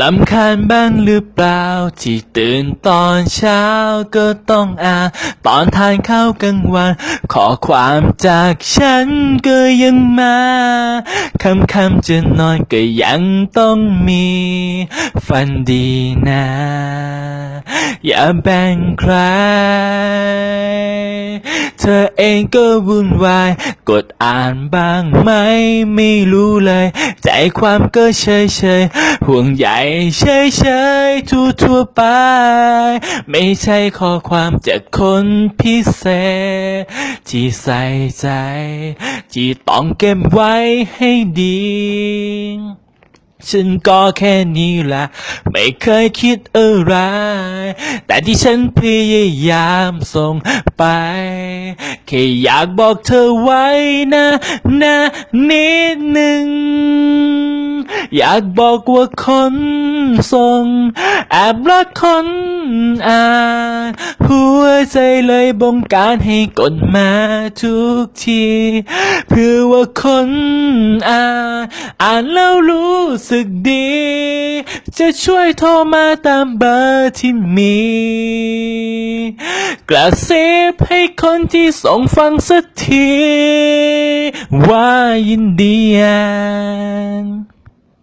ลำคาญบ้างหรือเปล่า ที่ตื่นตอนเช้าก็ต้องอ่านตอนทานข้าวกลางวัน ขอความจากฉันก็ยังมาคำคำจะนอนก็ยังต้องมี ฝันดีนะ อย่าแบ่งใคร ธอเองก็วุ่นวาย กดอ่านบ้างไหมไม่รู้เลย ใจความก็เฉยเฉยห่วงใยเฉยเฉยๆทั่วทั่วไป ไม่ใช่ข้อความจากคนพิเศษ ที่ใส่ใจ ที่ต้องเก็บไว้ให้ดี ฉันก็แค่นี้แหละไม่เคยคิดอะไร แต่ที่ฉันพยายามส่งไป แค่อยากบอกเธอไว้นะนะนิดหนึ่ง อยากบอกว่าคนส่งแอบรักคนอ่านหั วใจเลยบงการให้กดมาทุกที เพื่อว่าคนอ่านอ่านแล้วรู้สึกดี จะช่วยโทรมาตามเบอร์ที่มี กระซิบให้คนที่ส่งฟังสักที ว่ายินดีอ่าน